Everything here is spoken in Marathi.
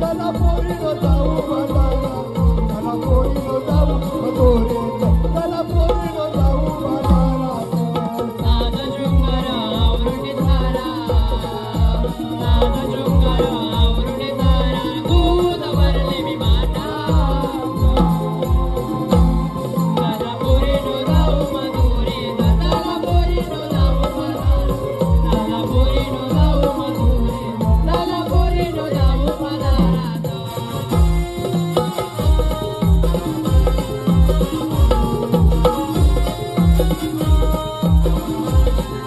चला पोरीनो Música